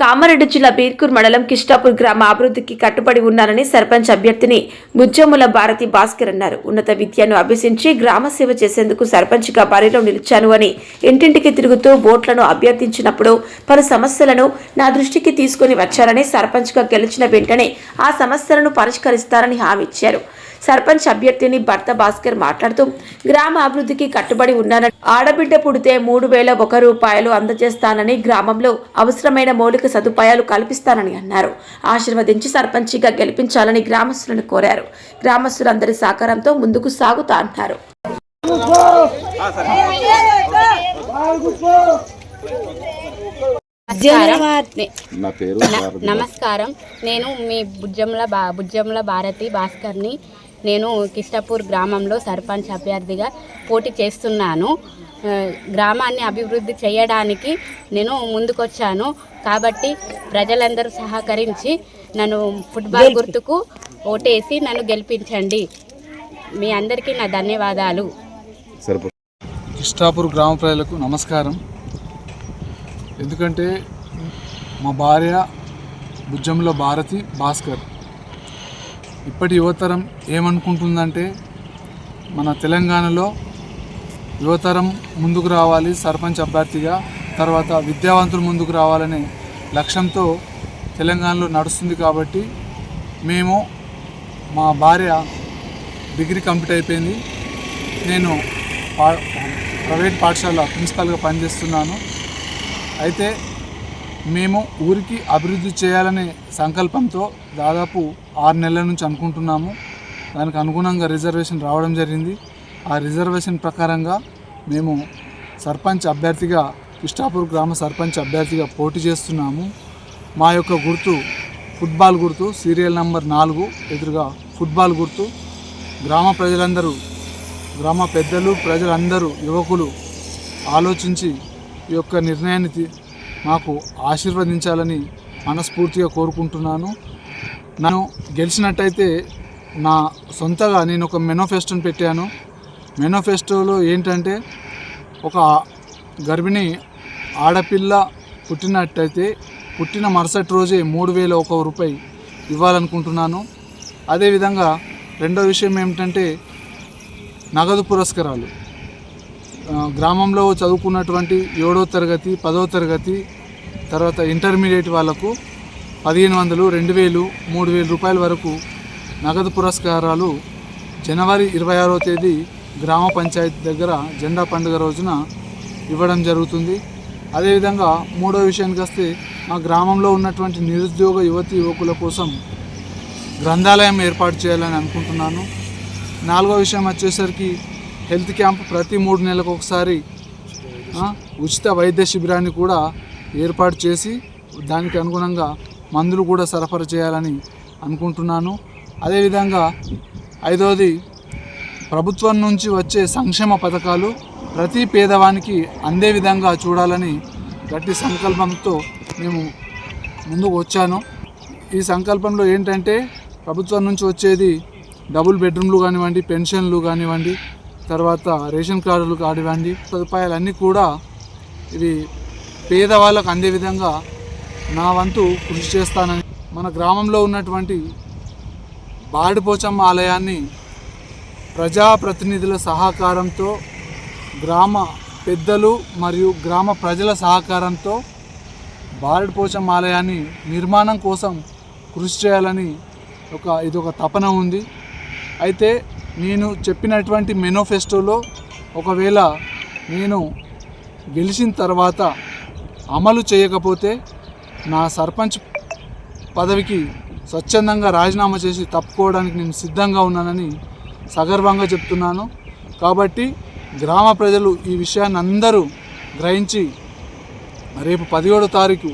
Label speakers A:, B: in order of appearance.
A: కామారెడ్డి జిల్లా బీర్కూర్ మండలం కిష్టాపూర్ గ్రామ అభివృద్ధికి కట్టుబడి ఉన్నారని సర్పంచ్ అభ్యర్థిని ముజ్జముల భారతి భాస్కర్ అన్నారు. ఉన్నత విద్యను అభ్యసించి గ్రామ సేవ చేసేందుకు సర్పంచ్గా బరిలో నిలిచాను అని ఇంటింటికి తిరుగుతూ ఓట్లను అభ్యర్థించినప్పుడు పలు సమస్యలను నా దృష్టికి తీసుకుని వచ్చారని సర్పంచ్గా గెలిచిన వెంటనే ఆ సమస్యలను పరిష్కరిస్తారని హామీ ఇచ్చారు. సర్పంచ్ అభ్యర్థిని భర్త భాస్కర్ మాట్లాడుతూ గ్రామ అభివృద్ధికి కట్టుబడి ఉన్నానని ఆడబిడ్డ పుడితే మూడు వేల ఒక రూపాయలు అందజేస్తానని గ్రామంలో అవసరమైన మౌలిక సదుపాయాలు కల్పిస్తానని అన్నారు. ఆశీర్వదించి సర్పంచిగా గెలిపించాలని గ్రామస్తులను కోరారు. గ్రామస్తులందరి సహకారంతో ముందుకు సాగుతా అన్నారు.
B: నమస్కారం. నేను మీ బుజ్జంల బా బుజ్జంల భారతి భాస్కర్ని నేను కిష్టపూర్ గ్రామంలో సర్పంచ్ అభ్యర్థిగా పోటీ చేస్తున్నాను. గ్రామాన్ని అభివృద్ధి చేయడానికి నేను ముందుకొచ్చాను. కాబట్టి ప్రజలందరూ సహకరించి నన్ను ఫుట్బాల్ గుర్తుకు ఓటేసి నన్ను గెలిపించండి. మీ అందరికీ నా ధన్యవాదాలు.
C: సరిపో
D: ఇష్టాపూర్ గ్రామ ప్రజలకు నమస్కారం. ఎందుకంటే మా భార్య భుజంలో భారతి భాస్కర్. ఇప్పటి యువతరం ఏమనుకుంటుందంటే మన తెలంగాణలో యువతరం ముందుకు రావాలి సర్పంచ్ అభ్యర్థిగా తర్వాత విద్యావంతులు ముందుకు రావాలనే లక్ష్యంతో తెలంగాణలో నడుస్తుంది కాబట్టి మేము మా భార్య డిగ్రీ కంప్లీట్ అయిపోయింది. నేను పా ప్రైవేట్ పాఠశాల ప్రిన్సిపాల్గా పనిచేస్తున్నాను. అయితే మేము ఊరికి అభివృద్ధి చేయాలనే సంకల్పంతో దాదాపు ఆరు నెలల నుంచి అనుకుంటున్నాము. దానికి అనుగుణంగా రిజర్వేషన్ రావడం జరిగింది. ఆ రిజర్వేషన్ ప్రకారంగా మేము సర్పంచ్ అభ్యర్థిగా ఇష్టాపూర్ గ్రామ సర్పంచ్ అభ్యర్థిగా పోటీ చేస్తున్నాము. మా యొక్క గుర్తు ఫుట్బాల్ గుర్తు సీరియల్ నంబర్ నాలుగు ఎదురుగా ఫుట్బాల్ గుర్తు. గ్రామ ప్రజలందరూ గ్రామ పెద్దలు ప్రజలందరూ యువకులు ఆలోచించి ఈ యొక్క నిర్ణయాన్ని మాకు ఆశీర్వదించాలని మనస్ఫూర్తిగా కోరుకుంటున్నాను. నన్ను గెలిచినట్టయితే నా సొంతగా నేను ఒక మెనోఫెస్టోని పెట్టాను. మెనోఫెస్టోలో ఏంటంటే ఒక గర్భిణి ఆడపిల్ల పుట్టినట్టయితే పుట్టిన మరుసటి రోజే మూడు వేల ఒక రూపాయి ఇవ్వాలనుకుంటున్నాను. అదేవిధంగా రెండో విషయం ఏమిటంటే నగదు పురస్కారాలు. గ్రామంలో చదువుకున్నటువంటి ఏడో తరగతి పదో తరగతి తర్వాత ఇంటర్మీడియట్ వాళ్ళకు పదిహేను వందలు రెండు వేలు మూడు వేల రూపాయల వరకు నగదు పురస్కారాలు జనవరి ఇరవై ఆరో తేదీ గ్రామ పంచాయతీ దగ్గర జెండా పండుగ రోజున ఇవ్వడం జరుగుతుంది. అదేవిధంగా మూడో విషయానికి వస్తే మా గ్రామంలో ఉన్నటువంటి నిరుద్యోగ యువతి యువకుల కోసం గ్రంథాలయం ఏర్పాటు చేయాలని అనుకుంటున్నాను. నాలుగో విషయం వచ్చేసరికి హెల్త్ క్యాంప్ ప్రతి మూడు నెలలకు ఒకసారి ఉచిత వైద్య శిబిరాన్ని కూడా ఏర్పాటు చేసి దానికి అనుగుణంగా మందులు కూడా సరఫరా చేయాలని అనుకుంటున్నాను. అదేవిధంగా ఐదవది ప్రభుత్వం నుంచి వచ్చే సంక్షేమ పథకాలు ప్రతి పేదవానికి అందే విధంగా చూడాలని గట్టి సంకల్పంతో మేము ముందుకు వచ్చాను. ఈ సంకల్పంలో ఏంటంటే ప్రభుత్వం నుంచి వచ్చేది డబుల్ బెడ్రూమ్లు కానివ్వండి పెన్షన్లు కానివ్వండి తర్వాత రేషన్ కార్డులు కానివ్వండి సదుపాయాలన్నీ కూడా ఇవి పేదవాళ్ళకు అందే విధంగా నా వంతు కృషి చేస్తానని మన గ్రామంలో ఉన్నటువంటి బాడిపోచమ్మ ఆలయాన్ని ప్రజాప్రతినిధుల సహకారంతో గ్రామ పెద్దలు మరియు గ్రామ ప్రజల సహకారంతో బారడిపోచమ్మ ఆలయాన్ని నిర్మాణం కోసం కృషి చేయాలని ఒక ఇది ఒక తపన ఉంది. అయితే నేను చెప్పినటువంటి మెనోఫెస్టోలో ఒకవేళ నేను గెలిచిన తర్వాత అమలు చేయకపోతే నా సర్పంచ్ పదవికి స్వచ్ఛందంగా రాజీనామా చేసి తప్పుకోవడానికి నేను సిద్ధంగా ఉన్నానని సగర్వంగా చెప్తున్నాను. కాబట్టి గ్రామ ప్రజలు ఈ విషయాన్ని అందరూ గ్రహించి రేపు పదిహేడో తారీఖు